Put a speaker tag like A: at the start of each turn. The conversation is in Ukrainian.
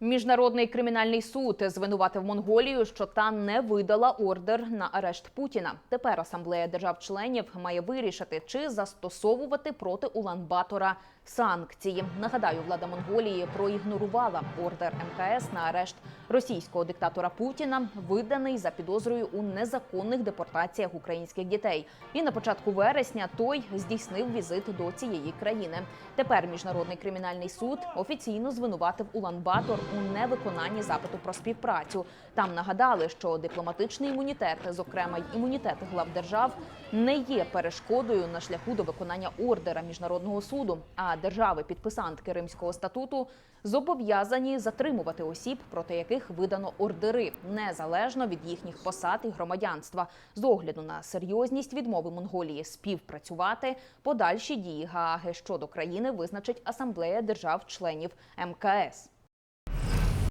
A: Міжнародний кримінальний суд звинуватив Монголію, що та не видала ордер на арешт Путіна. Тепер асамблея держав-членів має вирішити, чи застосовувати проти Улан-Батора санкції. Нагадаю, влада Монголії проігнорувала ордер МКС на арешт російського диктатора Путіна, виданий за підозрою у незаконних депортаціях українських дітей. І на початку вересня той здійснив візит до цієї країни. Тепер міжнародний кримінальний суд офіційно звинуватив Улан-Батор у невиконанні запиту про співпрацю. Там нагадали, що дипломатичний імунітет, зокрема й імунітет глав держав, не є перешкодою на шляху до виконання ордера міжнародного суду. А держави-підписантки Римського статуту зобов'язані затримувати осіб, проти яких видано ордери, незалежно від їхніх посад і громадянства. З огляду на серйозність відмови Монголії співпрацювати, подальші дії Гааги щодо країни визначить асамблея держав-членів МКС.